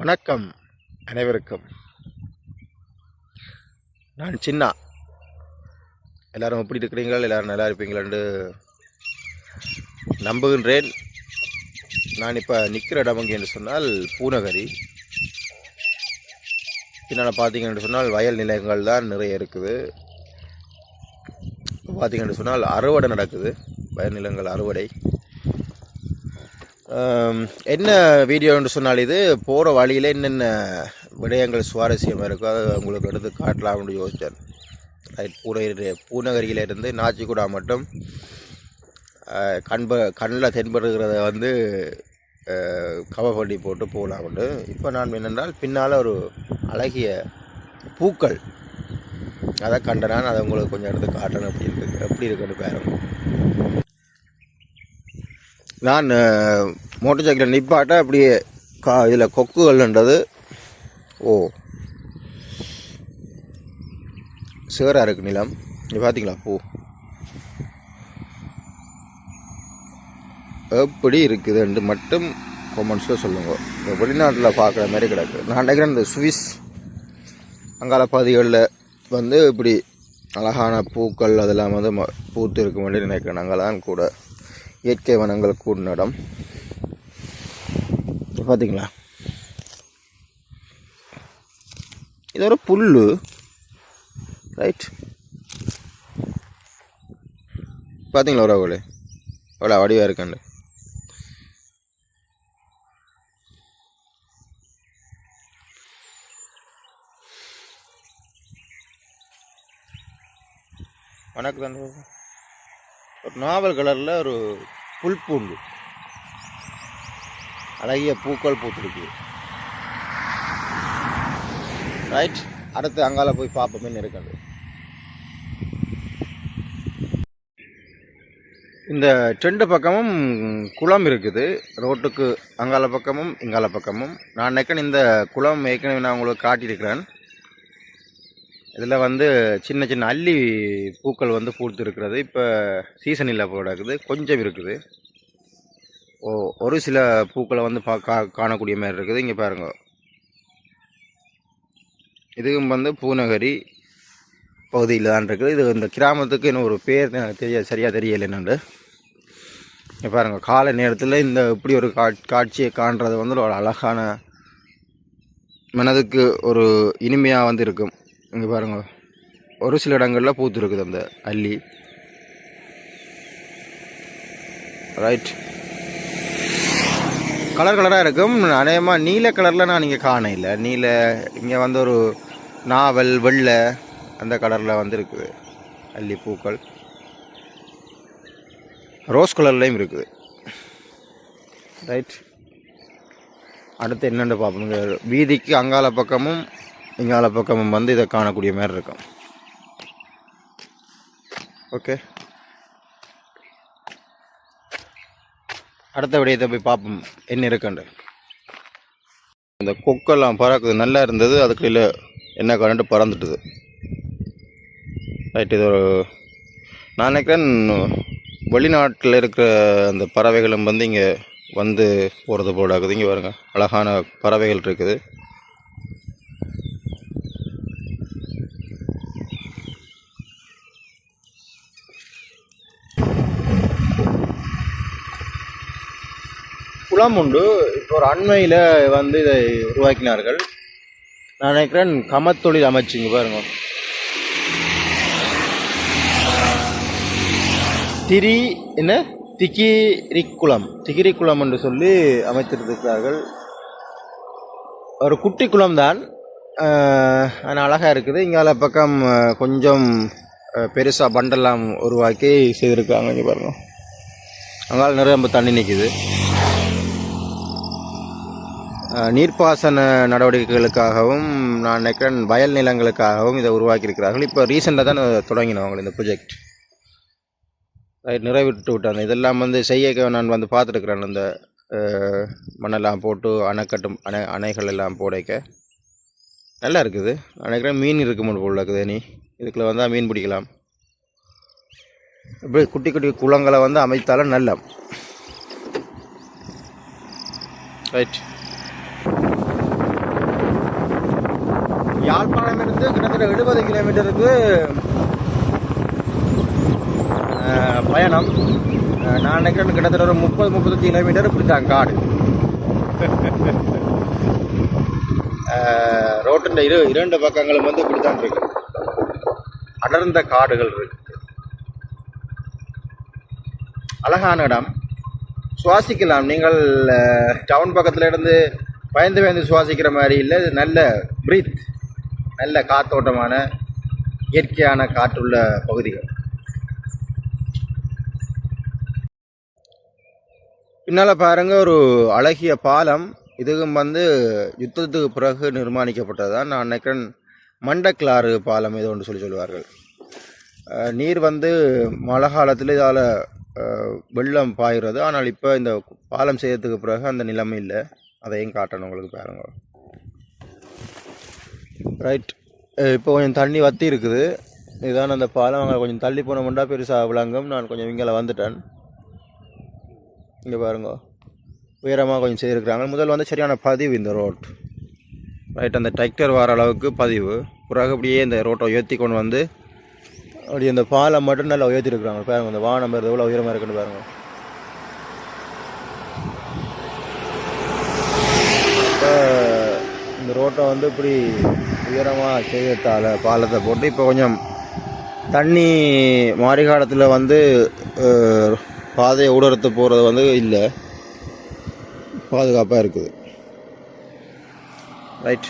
வணக்கம் அனைவருக்கும். நான் சின்னா. எல்லாரும் எப்படி இருக்கிறீங்கள் எல்லாரும் நல்லா இருப்பீங்களான்னு நம்புகின்றேன். நான் இப்போ நிற்கிற இடம் என்று சொன்னால் பூநகரி. பின்னால் பார்த்தீங்கன்னு சொன்னால் வயல் நிலையங்கள் தான் நிறைய இருக்குது. பார்த்தீங்க பார்த்தீங்கன்னு சொன்னால் அறுவடை நடக்குது. வயல் நிலங்கள் அறுவடை. என்ன வீடியோன்னு சொன்னால் இது போகிற வழியில் என்னென்ன விடயங்கள் சுவாரஸ்யமாக இருக்கோ அதை உங்களுக்கு எடுத்து காட்டலாம்னு யோசித்தேன். ரைட் பூனகிரி பூநகரியிலேருந்து நாச்சிக்குடா மட்டும் கண்ப கண்ணில் தென்படுகிறத வந்து கவர் பண்ணி போட்டு போகலாம்னு இப்போ நான் என்னென்றால் பின்னால் ஒரு அழகிய பூக்கள். அதை கண்டனான் அதை உங்களுக்கு கொஞ்சம் எடுத்து காட்டணும். அப்படின்னு எப்படி இருக்குன்னு பாருங்க. நான் மோட்டர் சைக்கிளை நிப்பாட்ட அப்படியே கா இதில் கொக்குகள்ன்றது ஓ. சிவராக இருக்கு நிலம். நீ பார்த்தீங்களா பூ எப்படி இருக்குதுன்ட்டு மட்டும் கொமெண்ட்ஸில் சொல்லுங்க. இப்போ வெளிநாட்டில் பார்க்குற மாதிரி கிடக்கு. நான் நினைக்கிறேன் இந்த சுவிஸ் அங்கால பகுதிகளில் வந்து இப்படி அழகான பூக்கள் அதெல்லாம் வந்து ம- பூத்து இருக்கும் வேண்டி நினைக்கிறேன். அங்கெல்லாம் கூட. இயற்கை வனங்கள் கூடின இடம் பார்த்தீங்களா இது ஒரு புல்லு. ரைட் பார்த்தீங்களா ஒரு அவளே வடிவாக இருக்காண்டு வணக்கம் ஒரு நாவல் கலரில் ஒரு புல் பூண்டு அழகிய பூக்கள் பூத்துருக்கு. ரைட் அடுத்து அங்கால போய் பார்ப்போமே இருக்காது. இந்த ரெண்டு பக்கமும் குளம் இருக்குது. ரோட்டுக்கு அங்கால பக்கமும் இங்கால பக்கமும். நான் நினைக்கிறேன் இந்த குளம் ஏற்கனவே நான் உங்களுக்கு காட்டியிருக்கிறேன். இதில் வந்து சின்ன சின்ன அல்லி பூக்கள் வந்து பூத்து இருக்கிறது இப்போ சீசன் இல்லை போல இருக்குது கொஞ்சம் இருக்குது. ஓ ஒரு சில பூக்களை வந்து பா கா காணக்கூடிய மாதிரி இருக்குது. இங்கே பாருங்க. இதுவும் வந்து பூநகரி பகுதியில் தான் இருக்குது. இது இந்த கிராமத்துக்கு இன்னும் ஒரு பேர் எனக்கு தெரிய சரியாக தெரியலை என்னண்டு இங்கே பாருங்கள் காலை நேரத்தில் இந்த இப்படி ஒரு காட்சியை காண்றது வந்து ஒரு அழகான மனதுக்கு ஒரு இனிமையாக வந்து இருக்கும். இங்கே பாருங்க. ஒரு சில இடங்களில் பூத்து இருக்குது அந்த அல்லி ரைட் கலர் கலராக இருக்கும். அநேகமாக நீல கலரில் நான் இங்கே காண இல்லை நீல இங்கே வந்து ஒரு நாவல் வெள்ளை அந்த கலரில் வந்து இருக்குது அல்லி பூக்கள். ரோஸ் கலர்லேயும் இருக்குது. ரைட் அடுத்து என்னென்னு பார்ப்போம். வீதிக்கு அங்கால பக்கமும் இங்கால பக்கமும் வந்து இதை காணக்கூடிய மாதிரி இருக்கும். ஓகே அடுத்த விடயத்தை போய் பார்ப்போம். என்ன இருக்குண்டு இந்த கொக்கெல்லாம் பறக்குது. நல்லா இருந்தது. அதுக்கு இல்லை என்ன கரண்ட் பறந்துட்டுது. ரைட் இது ஒரு நான் நினைக்கிறேன் வெளிநாட்டில் இருக்கிற அந்த பறவைகளும் வந்து இங்கே வந்து போகிறது போல இருக்குது. இங்கே பாருங்கள் அழகான பறவைகள் இருக்குது. குளம் உண்டு. இப்போ ஒரு அண்மையில் வந்து இதை உருவாக்கினார்கள். நான் நினைக்கிறேன் கமத்தொழில் அமைச்சிங்க பாருங்க. திரி என்ன? திகிரிக்குளம். திகிரிக்குளம் என்று சொல்லி அமைத்திருக்கிறார்கள். ஒரு குட்டி குளம் தான். ஆனால் அழகாக இருக்குது. இங்கால பக்கம் கொஞ்சம் பெருசாக பண்டெல்லாம் உருவாக்கி செய்திருக்காங்க இங்கே பாருங்க. அங்கால நிறைய நம்ம தண்ணி நிற்கிது நீர்ப்பாசன நடவடிக்கைகளுக்காகவும் நான் நினைக்கிறேன் வயல் நிலங்களுக்காகவும் இதை உருவாக்கியிருக்கிறார்கள். இப்போ ரீசெண்டாக தான் தொடங்கினோம் அவங்க இந்த ப்ரொஜெக்ட் ரைட் நிறைவேற்று விட்டாங்க. இதெல்லாம் வந்து செய்ய நான் வந்து பார்த்துருக்குறேன் இந்த மண்ணெல்லாம் போட்டு அணைக்கட்டும் அணை அணைகள் எல்லாம் போடைக்க. நல்லா இருக்குது. நினைக்கிறேன் மீன் இருக்கு போல் இருக்குது. நீ இதுக்குள்ளே வந்தால் மீன் பிடிக்கலாம். இப்படி குட்டி குட்டி குளங்களை வந்து அமைத்தாலும் நல்ல ரைட் யாழ்ப்பாணமிருந்து கிட்டத்தட்ட எழுபது கிலோமீட்டருக்கு பயணம். நான் நினைக்கிறேன் கிட்டத்தட்ட ஒரு முப்பது முப்பத்தஞ்சு கிலோமீட்டர் இப்படித்தான் காடு. அஹ், ரோட்டின் இரு இரண்டு பக்கங்களும் வந்து இப்படித்தான் இருக்கு. அடர்ந்த காடுகள் இருக்கு. அழகான இடம். சுவாசிக்கலாம். நீங்கள் டவுன் பக்கத்தில் இருந்து பயந்து பயந்து சுவாசிக்கிற மாதிரி இல்லை. இது நல்ல பிரீத் நல்ல காத்தோட்டமான இயற்கையான காற்றுள்ள பகுதிகள். பின்னால் பாருங்க ஒரு அழகிய பாலம். இதுவும் வந்து யுத்தத்துக்கு பிறகு நிர்மாணிக்கப்பட்டது தான் நான் நினைக்கிறேன் மண்டக்லாறு பாலம் ஏதோ ஒன்று சொல்லி சொல்லுவார்கள். நீர் வந்து மழை காலத்தில் இதால் வெள்ளம் பாய்கிறது. ஆனால் இப்போ இந்த பாலம் செய்யறதுக்கு பிறகு அந்த நிலைமை இல்லை. அதையும் காட்டணும் உங்களுக்கு பாருங்கள் ரைட் eh, இப்போ கொஞ்சம் தண்ணி வத்தி இருக்குது. இதுதான் அந்த பாலம் அங்கே கொஞ்சம் தள்ளி போனோம்னா பெருசாக விளங்கும். நான் கொஞ்சம் இங்கே வந்துட்டேன். இங்கே பாருங்க. உயரமாக கொஞ்சம் செய்திருக்கிறாங்க முதல்ல வந்து சரியான பதிவு இந்த ரோட் ரைட் அந்த டிராக்டர் வர அளவுக்கு பதிவு. பிறகு அப்படியே இந்த ரோட்டை உயர்த்தி கொண்டு வந்து அப்படி இந்த பாலம் மட்டும் நல்லா உயர்த்திருக்கிறாங்க. பாருங்கள் இந்த வானம் வருது எவ்வளோ உயரமாக இருக்குன்னு பாருங்கள் இந்த ரோட்டை வந்து இப்படி உயரமாக செய்யத்தால பாலத்தை போட்டு இப்போ கொஞ்சம் தண்ணி மாறி காலத்தில் வந்து பாதையை ஊடறுத்து போகிறது வந்து இல்லை. பாதுகாப்பாக இருக்குது. ரைட்.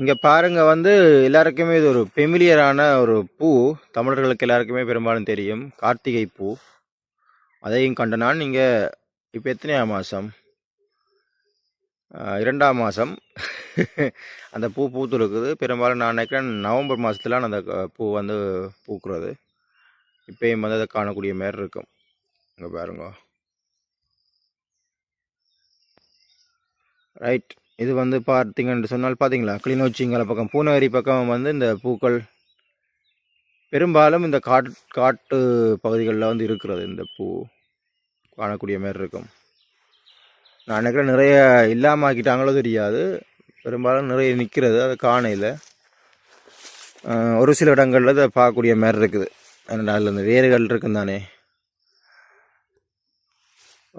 இங்கே பாருங்கள் வந்து எல்லாருக்குமே இது ஒரு பெமிலியரான ஒரு பூ. தமிழர்களுக்கு எல்லாருக்குமே பெரும்பாலும் தெரியும். கார்த்திகை பூ. அதையும் கண்ட நான் நீங்கள் இப்போ எத்தனையா மாதம் இரண்டாம் மாதம் அந்த பூ பூத்து இருக்குது பெரும்பாலும் நான் நினைக்கிறேன் நவம்பர் மாதத்துல அந்த பூ வந்து பூக்குறது. இப்பயும் வந்து அதை காணக்கூடிய மாரி இருக்கும். இங்கே பாருங்க. ரைட். இது வந்து பார்த்தீங்கன்னு சொன்னால் பார்த்தீங்களா? கிளிநொச்சிங்கிற பக்கம் பூனகிரி பக்கம் வந்து இந்த பூக்கள் பெரும்பாலும் இந்த காட்டு காட்டு பகுதிகளில் வந்து இருக்கிறது இந்த பூ. காணக்கூடிய மாரி இருக்கும். நான் நினைக்கிறேன் நிறைய இல்லாமல் ஆக்கிட்டாங்களோ தெரியாது. பெரும்பாலும் நிறைய நிற்கிறது அது காணையில். ஒரு சில இடங்களில் அதை பார்க்கக்கூடிய மாதிரி இருக்குது. ஏன்னா அதில் இந்த வேர்கள் இருக்கும் தானே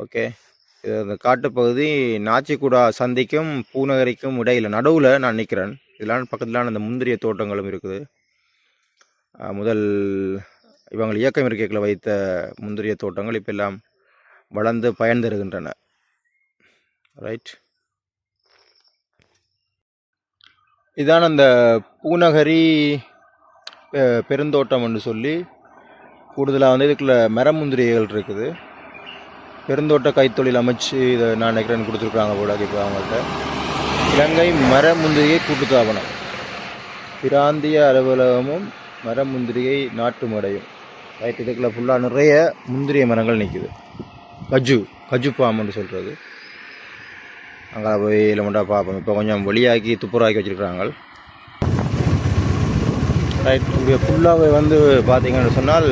ஓகே. இது அந்த காட்டுப்பகுதி நாச்சிக்குடா சந்திக்கும் பூநகரிக்கும் இடையில் நடுவில் நான் நிற்கிறேன் இதெல்லாம் பக்கத்திலான அந்த முந்திரிய தோட்டங்களும் இருக்குது. முதல் இவங்கள் இயக்கம் இருக்கைகளை வைத்த முந்திரிய தோட்டங்கள் இப்போ எல்லாம் வளர்ந்து பயன் தருகின்றன. ரைட் இதான் அந்த பூநகரி பெருந்தோட்டம்னு பெருந்தோட்டம் என்று சொல்லி கூடுதலாக வந்து இதுக்குள்ள மரமுந்திரிகள் இருக்குது. பெருந்தோட்ட கைத்தொழில் அமைச்சு இதை நான் நினைக்கிறேன் கொடுத்துருக்காங்க போல இப்போ அவங்கள்ட்ட இலங்கை மரமுந்திரிகை கூட்டுத்தாபனம். பிராந்திய அலுவலகமும் மரமுந்திரிகை நாட்டு மடையும் ரைட் இதுக்குள்ள ஃபுல்லாக நிறைய முந்திரிய மரங்கள் நிற்குது கஜு கஜு பாம்புன்னு சொல்கிறது அங்கே போய் இல்லைமட்டா பார்ப்போம். இப்போ கொஞ்சம் வெளியாக்கி துப்புராக்கி வச்சுருக்குறாங்க. ரைட் இங்கே ஃபுல்லாகவே வந்து பார்த்திங்கன்னு சொன்னால்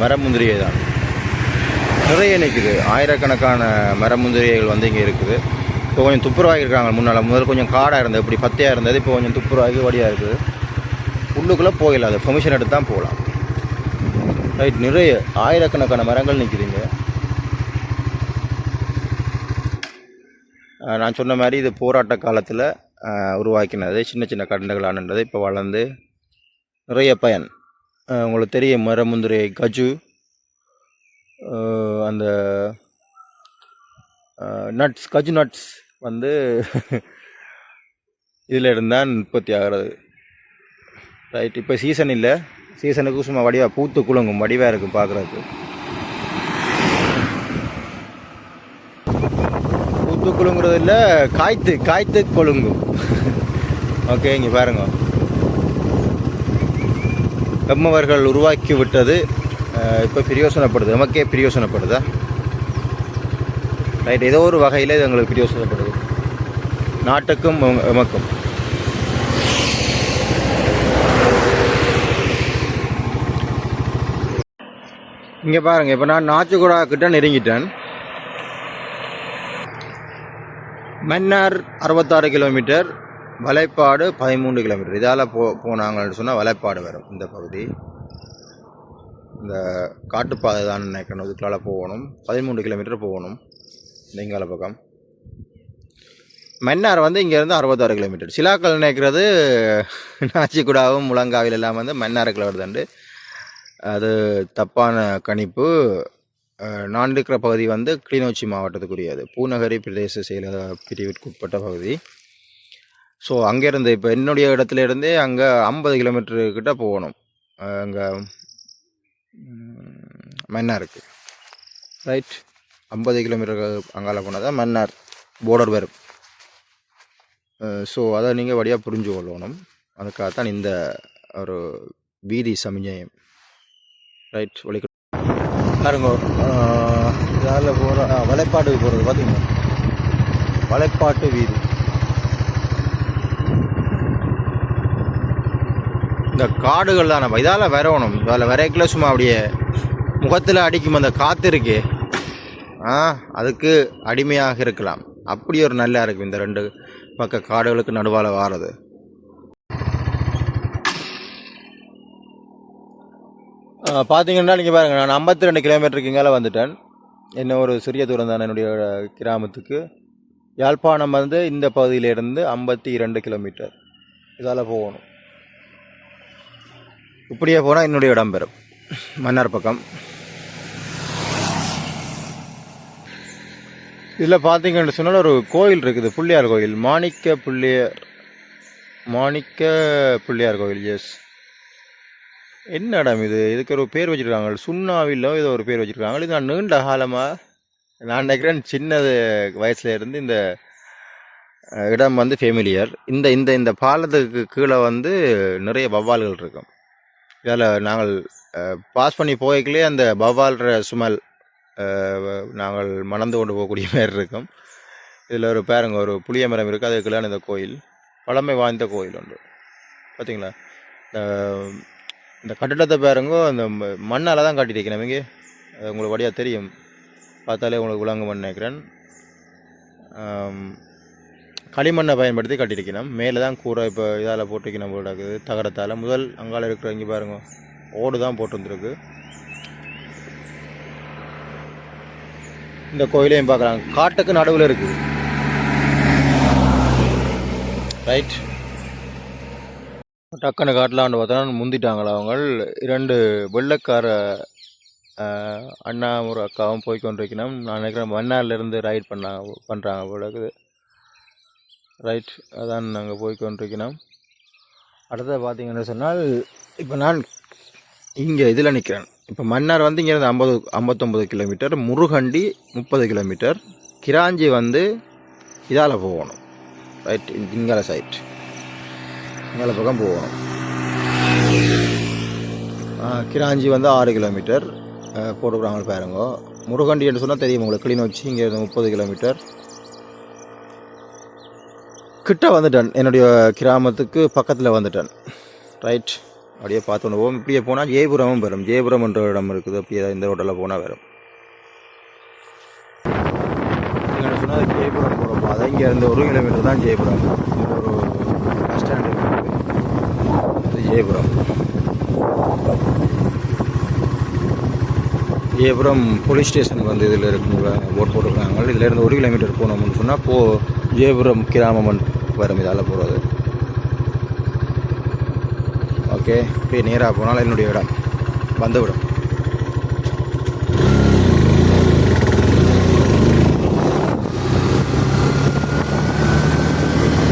மரமுந்திரியை தான். நிறைய நிற்குது ஆயிரக்கணக்கான மரமுந்திரிகள் வந்து இங்கே இருக்குது. இப்போ கொஞ்சம் துப்புரவாகி இருக்காங்க முன்னால். முதல்ல கொஞ்சம் காடாக இருந்தது இப்படி பத்தையாக இருந்தது. இப்போ கொஞ்சம் துப்புரவாகி வடியாக இருக்குது. உள்ளுக்குள்ளே போயிடலாம் அது பெர்மிஷன் எடுத்து தான் போகலாம். ரைட் நிறைய ஆயிரக்கணக்கான மரங்கள் நிற்குதுங்க நான் சொன்ன மாதிரி இது போராட்ட காலத்தில் உருவாக்கினது சின்ன சின்ன கண்டங்களானது இப்போ வளர்ந்து நிறைய பயன். உங்களுக்கு தெரியும் மரமுந்திரி கஜு அந்த நட்ஸ் கஜு நட்ஸ் வந்து இதில் இருந்தால் உற்பத்தி ஆகிறது. ரைட் இப்போ சீசன் இல்லை. சீசனுக்கு சும்மா வடிவாக பூத்து குலுங்கும் வடிவாக இருக்கும் பார்க்குறதுக்கு பூத்து சுத்து இல்லை காய்த்து காய்த்து கொழுங்கும் ஓகே இங்கே பாருங்க. எம்மவர்கள் உருவாக்கி விட்டது இப்போ பிரயோசனப்படுது. நமக்கே பிரயோசனப்படுதா? ரைட் ஏதோ ஒரு வகையில் இது எங்களுக்கு பிரயோசனப்படுது. நாட்டுக்கும் எமக்கும் இங்கே பாருங்கள் இப்போ நான் நாச்சுக்குடா கிட்ட நெருங்கிட்டேன். மன்னார் அறுபத்தாறு கிலோமீட்டர் வலைப்பாடு பதிமூன்று கிலோமீட்டர். இதால் போ போனாங்கன்னு சொன்னால் வலைப்பாடு வரும் இந்த பகுதி. இந்த காட்டுப்பாதை தான் நினைக்கணும். இதுக்குள்ளால போகணும். பதிமூன்று கிலோமீட்டர் போகணும். இந்த இங்கால பக்கம் மன்னார் வந்து இங்கேருந்து அறுபத்தாறு கிலோமீட்டர். சிலாக்கள் நினைக்கிறது நாச்சிக்குடாவும் முழங்காவில் எல்லாம் வந்து மன்னாருக்குள்ள வருதுண்டு. அது தப்பான கணிப்பு. நான் இருக்கிற பகுதி வந்து கிளிநொச்சி மாவட்டத்துக்குரியது. பூநகரி பிரதேச செயல பிரிவிற்குட்பட்ட பகுதி. ஸோ அங்கேருந்து இப்போ என்னுடைய இடத்துல இருந்தே அங்கே ஐம்பது கிலோமீட்டருக்கிட்ட போகணும். அங்கே மன்னாருக்கு ரைட். ஐம்பது கிலோமீட்டருக்கு அங்கால போனால் தான் மன்னார். போர்டர் வரும். ஸோ அதை நீங்கள் வழியாக புரிஞ்சு கொள்ளணும். அதுக்காகத்தான் இந்த ஒரு வீதி சமிஞ்சயம் ரைட் ஒழிக்க பாருங்க. இதால் போகிற வளைப்பாடு போகிறது பார்த்தீங்கன்னா வளைப்பாட்டு வீதி. இந்த காடுகள் தான் நம்ம இதால் வரணும் இதால் வரைக்கல சும்மா அப்படியே முகத்தில் அடிக்கும் அந்த காற்று இருக்கே. ஆ அதுக்கு அடிமையாக இருக்கலாம். அப்படி ஒரு நல்லா இருக்கும் இந்த ரெண்டு பக்க காடுகளுக்கு நடுவால் வாரது. பார்த்தீங்கன்னா நீங்கள் பாருங்கள் நான் ஐம்பத்தி ரெண்டு கிலோமீட்டருக்குங்கால வந்துட்டேன். என்ன ஒரு சிறிய தூரம் தான் என்னுடைய கிராமத்துக்கு. யாழ்ப்பாணம் வந்து இந்த பகுதியிலேருந்து ஐம்பத்தி இரண்டு கிலோமீட்டர் இதால் போகணும். இப்படியே போனால் என்னுடைய இடம் பெறும் மன்னார் பக்கம். இதில் பார்த்தீங்கன்னு சொன்னால் ஒரு கோயில் இருக்குது பிள்ளையார் கோயில். மாணிக்க பிள்ளையார் மாணிக்க பிள்ளையார் கோயில் எஸ் என்ன இடம் இது? இதுக்கு ஒரு பேர் வச்சுருக்காங்க. சுண்ணாவிலோ ஏதோ ஒரு பேர் வச்சுருக்காங்க. இது நான் நீண்ட காலமாக நான் நினைக்கிறேன் சின்னது வயசுல இருந்து இந்த இடம் வந்து ஃபேமிலியர் இந்த இந்த இந்த பாலத்துக்கு கீழே வந்து நிறைய வவ்வால்கள் இருக்கும். இதில் நாங்கள் பாஸ் பண்ணி போய்க்கலே அந்த வவ்வால்ற சுமல் நாங்கள் மணந்து கொண்டு போகக்கூடிய மாதிரி இருக்கும். இதில் ஒரு பேருங்க ஒரு புளிய மரம் இருக்குது அதுக்குள்ளான இந்த கோயில். பழமை வாய்ந்த கோயில் உண்டு பார்த்தீங்களா இந்த கட்டிடத்தை பாருங்க அந்த மண்ணால் தான் கட்டியிருக்கிறேன் இங்கே. அது உங்களுக்கு வழியாக தெரியும். பார்த்தாலே உங்களுக்கு விளங்கும் நினைக்கிறேன். களிமண்ணை பயன்படுத்தி கட்டியிருக்கணும் மேலே தான் கூரை இப்போ இதால் போட்டிருக்கணும் போல தகரத்தால். முதல் அங்கால இருக்கிற இங்கே பாருங்க ஓடு தான் போட்டு வந்துருக்கு. இந்த கோயிலையும் பார்க்குறாங்க காட்டுக்கு நடுவில் இருக்குது. ரைட். டக்குன்னு காட்டலான்னு பார்த்தோன்னா முந்திட்டாங்களா அவங்க இரண்டு வெள்ளக்கார அண்ணா ஒரு அக்காவும் போய் கொண்டிருக்கணும் நான் நினைக்கிறேன் மன்னார்லேருந்து ரைட் பண்ணாங்க பண்ணுறாங்க போல ரைட் அதான் நாங்கள் போய் கொண்டிருக்கணும் அடுத்தது பார்த்தீங்கன்னு சொன்னால் இப்போ நான் இங்கே இதில் நிற்கிறேன் இப்போ மன்னார் வந்து இங்கேருந்து ஐம்பது ஐம்பத்தொம்பது கிலோமீட்டர் முருகண்டி முப்பது கிலோமீட்டர் கிராஞ்சி வந்து இதால் போகணும். ரைட் இங்கால சைட் மேலே பக்கம் போகணும் கிராஞ்சி வந்து ஆறு கிலோமீட்டர். போட்டுக்கிறாங்க பாருங்க. முருகண்டி என்று சொன்னால் தெரியும் உங்களுக்கு. கிளிநொச்சி இங்கே இருந்து முப்பது கிலோமீட்டர். கிட்ட வந்துட்டேன். என்னுடைய கிராமத்துக்கு பக்கத்தில் வந்துட்டேன். ரைட் அப்படியே பார்த்து போவோம். இப்படியே போனால் ஜெயபுரமும் வரும். ஜெயபுரம் என்ற இடம் இருக்குது. அப்படியே இந்த ரோட்டில் போனால் வரும். சொன்னால் ஜெயபுரம் போகிற பாதை இங்கேருந்து ஒரு கிலோமீட்டர் தான் ஜெயபுரம். ஒரு ஜெயபுரம் ஜெயபுரம் போலீஸ் ஸ்டேஷன் வந்து இதில் இருக்குங்க போட் போட்டிருக்காங்க. இதிலேருந்து ஒரு கிலோமீட்டர் போனோம்னு சொன்னால் போ ஜெயபுரம் கிராமம் வரும். இதால் போகிறது ஓகே போய் நேராக போனால் என்னுடைய இடம். வந்துவிடும்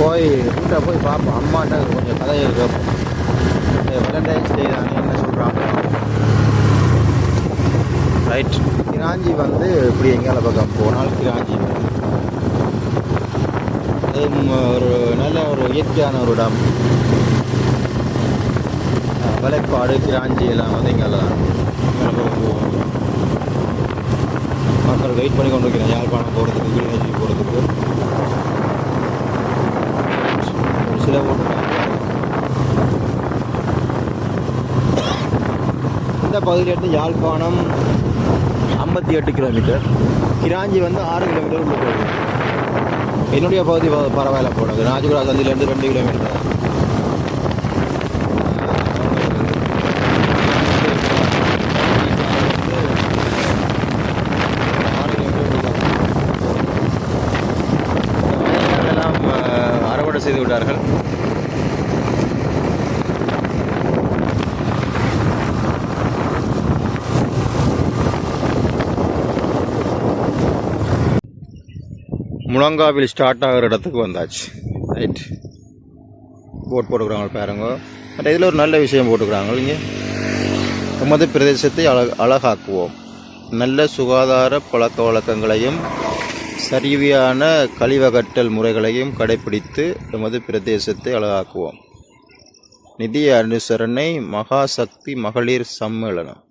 போய் வீட்டில் போய் பார்ப்போம். அம்மாட்ட கொஞ்சம் கதையை கேட்போம். டே தானே என்ன சொல்கிறாங்க ரைட் கிராஞ்சி வந்து இப்படி எங்கால பக்கம் போனால் கிராஞ்சி. அதுவும் ஒரு நல்ல ஒரு இயற்கையான ஒரு இடம். வலைப்பாடு கிராஞ்சி எல்லாம் வந்து இங்கே மக்கள் வெயிட் பண்ணி கொண்டு இருக்கிறேன் யாழ்ப்பாணம் போகிறதுக்கு கிளிநொச்சி போகிறதுக்கு ஒரு சில போட்டுருக்காங்க இந்த பகுதியிலேருந்து யாழ்ப்பாணம் ஐம்பத்தி எட்டு கிலோமீட்டர். கிராஞ்சி வந்து ஆறு கிலோமீட்டர் உள்ள போகுது. என்னுடைய பகுதி பரவாயில்ல போனது ராஜகுரா சந்திலேருந்து ரெண்டு கிலோமீட்டர் தான். ஆறு கிலோமீட்டர் உள்ள போகுது. இந்த வயல்கள் எல்லாம் அஹ், அறுவடை செய்து விட்டார்கள் முழங்காவில் ஸ்டார்ட் ஆகிற இடத்துக்கு வந்தாச்சு. ரைட் போட் போட்டுக்கிறாங்க பாருங்க. பட் இதில் ஒரு நல்ல விஷயம் போட்டுக்கிறாங்க. இங்கே நமது பிரதேசத்தை அழ அழகாக்குவோம். நல்ல சுகாதார பழக்க வழக்கங்களையும் சரிவியான கழிவகட்டல் முறைகளையும் கடைபிடித்து நமது பிரதேசத்தை அழகாக்குவோம். நிதி அனுசரணை மகாசக்தி மகளிர் சம்மேளனம்.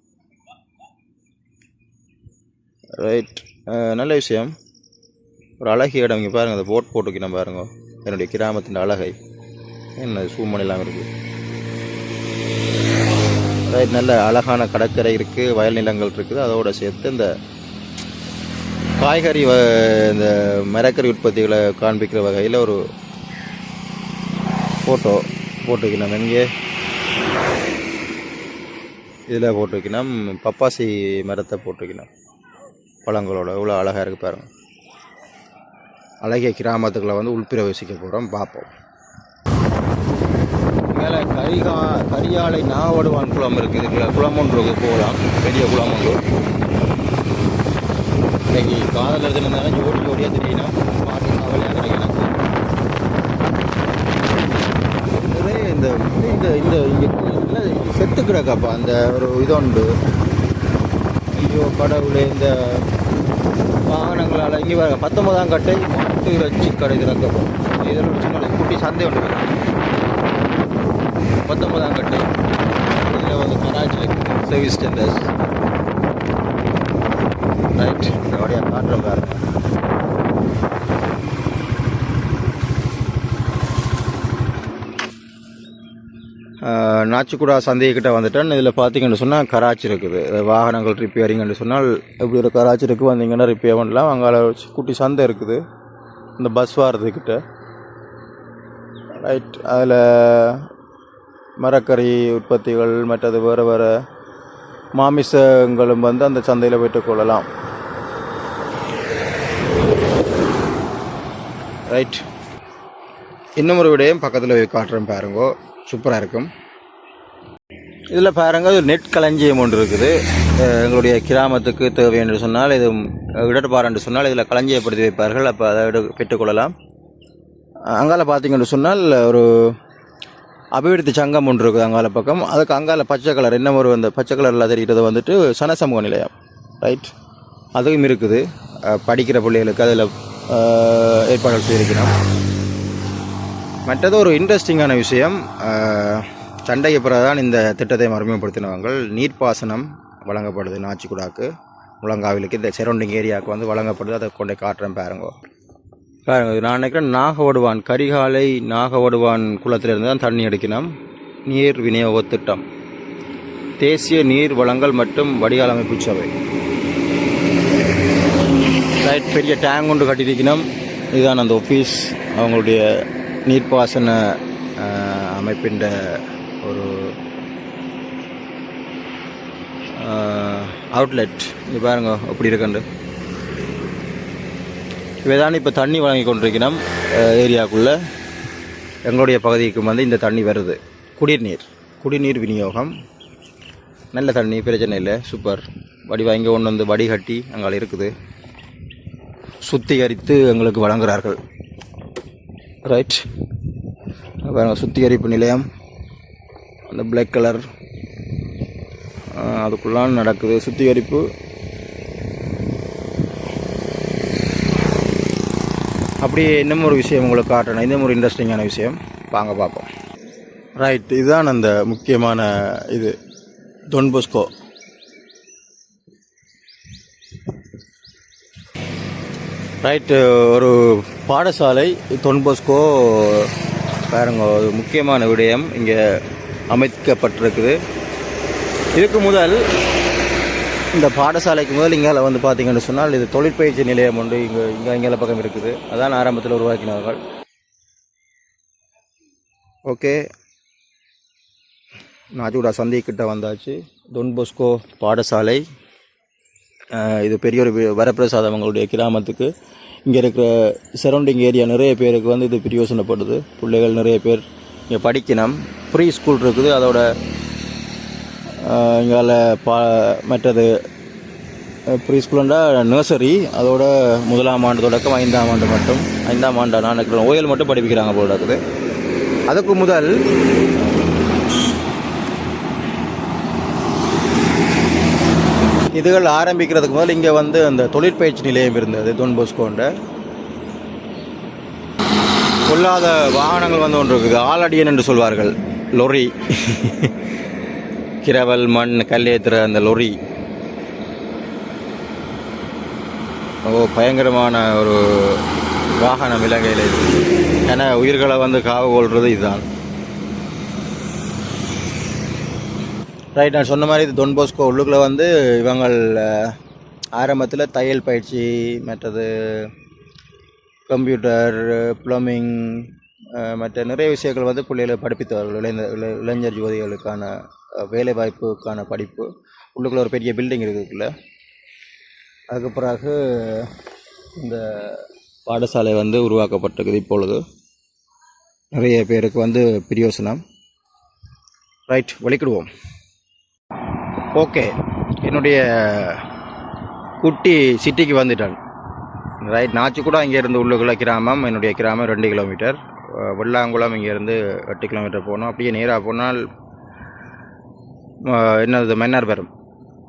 ரைட் நல்ல விஷயம். ஒரு அழகிய இடம் இங்கே பாருங்கள் அந்த போட் போட்டுக்கின பாருங்க. என்னுடைய கிராமத்தின் அழகை. என்ன சூமன் எல்லாம் இருக்குது ரைட் நல்ல அழகான கடற்கரை இருக்குது வயல் நிலங்கள் இருக்குது. அதோடு சேர்த்து இந்த காய்கறி வ இந்த மரக்கறி உற்பத்திகளை காண்பிக்கிற வகையில் ஒரு ஃபோட்டோ போட்டுக்கணும் இங்கே இதில் போட்டுக்கணும் பப்பாசி மரத்தை போட்டுக்கணும் பழங்களோட இவ்வளோ அழகாக இருக்குது பாருங்கள் அழகிய கிராமத்துக்குள்ள வந்து உள்பிரவேசிக்க போகிறோம் பார்ப்போம் மேலே கரிகா கரியாலை நாவடுவான் குளம் இருக்குது இதுக்குள்ள குளம் ஒன்று இருக்கு, போகலாம் பெரிய குளம் ஒன்று. இன்னைக்கு காதல் இருந்தாலும் ஜோடி ஜோடியாக தெரியணும் பாட்டு கவலையாக கிடைக்கணும் நிறைய இந்த இந்த இந்த இங்கே செத்து கிடக்காப்பா அந்த ஒரு இது உண்டு. ஐயோ கடவுளே இந்த வாகனங்களால் இங்கே பாருங்க பத்தொன்பதாம் கட்டை மாட்டு இறைச்சி கடை திறக்கப்படும். இதில் ஒரு சின்ன குட்டி சந்தை ஒன்று பத்தொன்பதாம் கட்டை. இதில் வந்து கராச்சியில் சர்வீஸ் டெண்டர்ஸ் ரைட் இந்த வழியாக காட்டுறோம் பாருங்க ஆஹ் நாச்சிக்குடா சந்தைக்கிட்ட வந்துட்டேன் இதில் பார்த்தீங்கன்னு சொன்னால் கராச்சி இருக்குது. வாகனங்கள் ரிப்பேரிங்னு சொன்னால் இப்படி ஒரு கராச்சி இருக்குது வந்தீங்கன்னா ரிப்பேர் பண்ணலாம். அங்கே குட்டி சந்தை இருக்குது. இந்த பஸ் வாரதுக்கிட்ட ரைட் அதில் மரக்கறி உற்பத்திகள் மற்றது வேறு வேறு மாமிசங்களும் வந்து அந்த சந்தையில் போய்ட்டு கொள்ளலாம். ரைட் இன்னும் ஒரு விடயம் பக்கத்தில் போய் காட்டுறேன் பாருங்கோ. சூப்பராக இருக்கும். இதில் பாருங்க ஒரு நெட் களஞ்சியம் ஒன்று இருக்குது. எங்களுடைய கிராமத்துக்கு தேவை என்று சொன்னால் இது இடர்பாடு என்று சொன்னால் இதில் களஞ்சியப்படுத்தி வைப்பார்கள். அப்போ அதை பெற்றுக்கொள்ளலாம் அங்கால பார்த்தீங்கன்னு சொன்னால் ஒரு அபிவிருத்தி சங்கம் ஒன்று இருக்குது அங்கால பக்கம். அதுக்கு அங்கால பச்சை கலர் என்ன ஒரு அந்த பச்சை கலரில் தெரிகிறது வந்துட்டு சனசமூக நிலையம். ரைட் அதுவும் இருக்குது. படிக்கிற பிள்ளைகளுக்கு அதில் ஏற்பாடுகள் செய்திருக்கிறோம். மற்றது ஒரு இன்ட்ரெஸ்டிங்கான விஷயம். சண்டைக்கு பிறகுதான் இந்த திட்டத்தை மறுமைப்படுத்தினவங்க நீர்ப்பாசனம் வழங்கப்படுது நாச்சிக்குடாக்கு முழங்காவிலுக்கு இந்த சரௌண்டிங் ஏரியாவுக்கு வந்து வழங்கப்படுது. அதை கொண்டே காட்டுறேன் பாருங்க. பாருங்க நான் நினைக்கிறேன் நாகவடுவான் கரிகாலை நாகவடுவான் குளத்திலிருந்து தான் தண்ணி எடுக்கணும். நீர் விநியோக திட்டம். தேசிய நீர் வளங்கள் மற்றும் வடிகால் அமைப்பு சபை. ரைட் பெரிய டேங்க் ஒன்று கட்டியிருக்கணும். இதுதான் அந்த ஆஃபீஸ் அவங்களுடைய நீர்ப்பாசன அமைப்பின்ற அமைப்பின் ஒரு அவுட்லெட் இது பாருங்க அப்படி இருக்குண்டு இவைதான் இப்போ தண்ணி வழங்கி கொண்டிருக்கிறோம் ஏரியாவுக்குள்ளே எங்களுடைய பகுதிக்கு வந்து இந்த தண்ணி வருது. குடிநீர் குடிநீர் விநியோகம். நல்ல தண்ணி பிரச்சனை இல்லை சூப்பர். வடிவா இங்கே ஒன்று வந்து வடிகட்டி அங்கே இருக்குது. சுத்திகரித்து எங்களுக்கு வழங்குகிறார்கள் ரைட் பாருங்கள் சுத்திகரிப்பு நிலையம். அந்த பிளாக் கலர் அதுக்குள்ளான் நடக்குது சுத்திகரிப்பு. அப்படி இன்னும் ஒரு விஷயம் உங்களுக்கு காட்டணும். இன்னும் ஒரு இன்ட்ரெஸ்டிங்கான விஷயம். வாங்க பார்ப்போம். ரைட் இதுதான் அந்த முக்கியமான இது. தொன்பொஸ்கோ ரைட்டு ஒரு பாடசாலை தொன்பொஸ்கோ பாருங்க ஒரு முக்கியமான விடயம். இங்கே அமைக்கப்பட்டிருக்குது. இதுக்கு முதல் இந்த பாடசாலைக்கு முதல் இங்கால வந்து பார்த்தீங்கன்னு சொன்னால் இது தொழிற்பயிற்சி நிலையம் ஒன்று இங்கே இங்கே இங்கே பக்கம் இருக்குது. அதான் ஆரம்பத்தில் உருவாக்கினார்கள் ஓகே. நாஜூடா சந்திக்கிட்ட வந்தாச்சு. டொன்போஸ்கோ பாடசாலை. இது பெரிய ஒரு வரப்பிரசாதம் அவங்களுடைய கிராமத்துக்கு. இங்கே இருக்கிற சரௌண்டிங் ஏரியா நிறைய பேருக்கு வந்து இது பிரயோசனப்படுது. பிள்ளைகள் நிறைய பேர் இங்கே படிக்கணும். ப்ரீ ஸ்கூல் இருக்குது. அதோட இங்கால பா மற்றது ப்ரீ ஸ்கூலுண்டா நர்சரி அதோட முதலாம் ஆண்டு தொடக்கம் ஐந்தாம் ஆண்டு மட்டும். ஐந்தாம் ஆண்டு நான் நினைக்கிறேன் ஓயல் மட்டும் படிப்பிக்கிறாங்க போல இருக்குது. அதுக்கு முதல் இதுகள் ஆரம்பிக்கிறதுக்கு முதல் இங்கே வந்து அந்த தொழிற்பயிற்சி நிலையம் இருந்தது தொன்போஸ்கோண்ட கொல்லாத வாகனங்கள் வந்து ஒன்று இருக்குது ஆலடியன் என்று சொல்வார்கள். லொரி கிரவல் மண் கல்லேத்துற அந்த லொரி ஓ பயங்கரமான ஒரு வாகனம் இலங்கையில் இது. ஏன்னா உயிர்களை வந்து காவு கொள்வது இதுதான். ரைட் நான் சொன்ன மாதிரி இது தொன் போஸ்கோ வந்து இவங்கள் ஆரம்பத்தில் தையல் பயிற்சி மற்றது கம்ப்யூட்டர் ப்ளம்பிங் மற்ற நிறைய விஷயங்கள் வந்து பிள்ளைகளை படிப்பித்தவர்கள் இளைஞ இளைஞர் யுவதிகளுக்கான வேலைவாய்ப்புக்கான வேலை வாய்ப்புக்கான படிப்பு. உள்ளுக்குள்ள ஒரு பெரிய பில்டிங் இருக்குதுக்குள்ள அதுக்கு பிறகு இந்த பாடசாலை வந்து உருவாக்கப்பட்டிருக்குது இப்பொழுது. நிறைய பேருக்கு வந்து பிரியோசனம். ரைட் வலிக்கிடுவோம். ஓகே என்னுடைய குட்டி சிட்டிக்கு வந்துட்டான் ரைட் நாச்சி கூட இங்கேருந்து உள்ளுக்குள்ள கிராமம் என்னுடைய கிராமம் ரெண்டு கிலோமீட்டர். வெள்ளாங்குளம் இங்கேருந்து எட்டு கிலோமீட்டர் போகணும். அப்படியே நேராக போனால் என்னது என்னது மன்னார்பரம்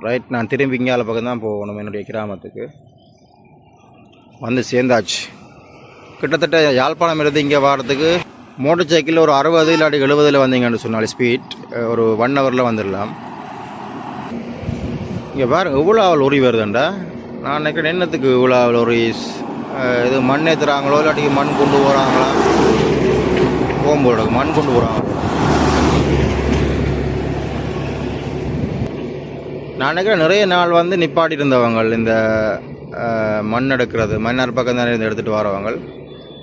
ரைட் நான் திரும்பி இங்கால பக்கம் தான் போகணும் என்னுடைய கிராமத்துக்கு. வந்து சேர்ந்தாச்சு. கிட்டத்தட்ட யாழ்ப்பாணம் இருந்து இங்கே வாரத்துக்கு மோட்டர் சைக்கிளில் ஒரு அறுபது இல்லாட்டி எழுபதில் வந்தீங்கன்னு சொன்னால் ஸ்பீட் ஒரு ஒன் ஹவரில் வந்துடலாம். இங்கே பாருங்கள் எவ்வளோ அவள் உரி வருதுண்டா. நான் நினைக்கிறேன் என்னத்துக்கு இவ்வளோ லொரிஸ் இது மண் ஏற்றுறாங்களோ இல்லாட்டி மண் கொண்டு போகிறாங்களா போகும்போது மண் கொண்டு போகிறாங்க நான் நினைக்கிறேன் நிறைய நாள் வந்து நிப்பாட்டி இருந்தவங்க இந்த மண் எடுக்கிறது மண்ணார் பக்கம் தானே இருந்து எடுத்துகிட்டு வரவங்க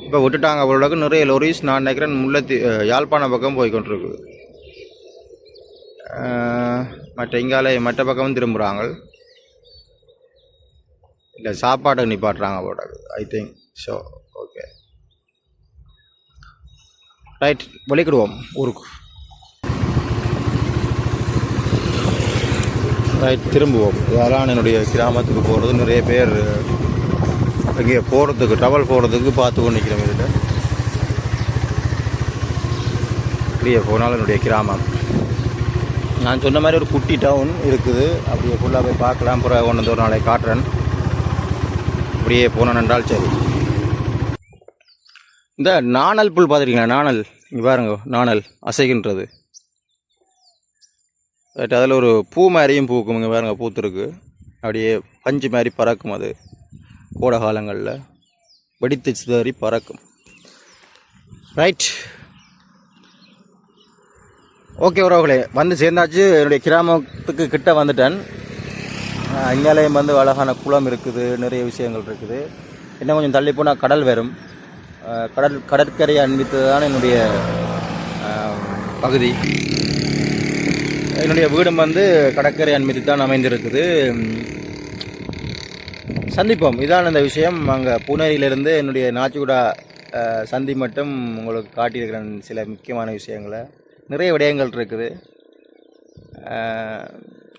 இப்போ விட்டுட்டாங்க அவளோட நிறைய லொரிஸ் நான் நினைக்கிறேன் முல்லைத்தி யாழ்ப்பாணம் பக்கம் போய் கொண்டிருக்குது. மற்ற இங்காலே மற்ற பக்கமும் திரும்புகிறாங்க இல்லை சாப்பாடு நிப்பாட்டுறாங்க போட I think so okay right வலிக்கிடுவோம் ஊருக்கு. ரைட் திரும்புவோம். இதெல்லாம் என்னுடைய கிராமத்துக்கு போகிறது நிறைய பேர் இங்கே போகிறதுக்கு ட்ராவல் போகிறதுக்கு பார்த்து கொண்டு நிற்கிறோம் இதில். அப்படியே போனாலும் என்னுடைய கிராமம். நான் சொன்ன மாதிரி ஒரு குட்டி டவுன் இருக்குது. அப்படியே ஃபுல்லாக போய் பார்க்கலாம். அப்புறம் ஒன்று ஒரு நாளை காட்டுறேன். அப்படியே போனோம் என்றால் சரி. இந்த நாணல் புல் பார்த்துருக்கீங்களா? நாணல். இங்கே பாருங்க நாணல் அசைகின்றது. ரைட் அதில் ஒரு பூ மாதிரியும் பூக்கும். இங்கே பாருங்க பூத்துருக்கு. அப்படியே பஞ்சு மாதிரி பறக்கும் அது. கோடை காலங்களில் வெடித்து சிதறி பறக்கும். ரைட். ஓகே உறவுகளே வந்து சேர்ந்தாச்சு. என்னுடைய கிராமத்துக்கு கிட்ட வந்துட்டேன். அங்காலயம் வந்து அழகான குளம் இருக்குது நிறைய விஷயங்கள் இருக்குது. இன்னும் கொஞ்சம் தள்ளி போனால் கடல் வரும். கடல் கடற்கரையை அன்பித்தது தான் என்னுடைய பகுதி. என்னுடைய வீடும் வந்து கடற்கரை அன்பித்து தான் அமைந்திருக்குது. சந்திப்போம். இதான் இந்த விஷயம். அங்கே பூனேரியிலிருந்து என்னுடைய நாச்சிகுடா சந்தி மட்டும் உங்களுக்கு காட்டியிருக்கிறேன் சில முக்கியமான விஷயங்களை. நிறைய விடயங்கள் இருக்குது.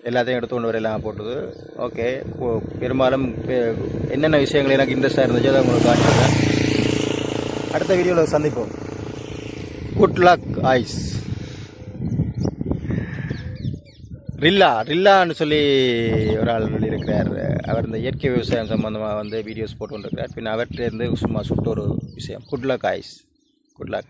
எல்லாத்தையும் எடுத்து கொண்டு வரையலாம் போட்டது. ஓகே பெரும்பாலும் என்னென்ன விஷயங்கள் எனக்கு இன்ட்ரெஸ்டாக இருந்துச்சோ அதை உங்களுக்கு காட்டுறேன் அடுத்த வீடியோவில் சந்திப்போம். குட் லக் ஐஸ் ரில்லா ரில்லான்னு சொல்லி ஒரு ஆள் இருக்கிறார். அவர் இந்த இயற்கை விவசாயம் சம்மந்தமாக வந்து வீடியோஸ் போட்டு கொண்டிருக்கிறார் பின் அவர்கிட்ட இருந்து சும்மா சுட்டு ஒரு விஷயம். Good luck ice good luck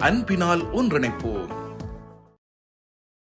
அன்பினால் ஒன்றிணைப்போம்.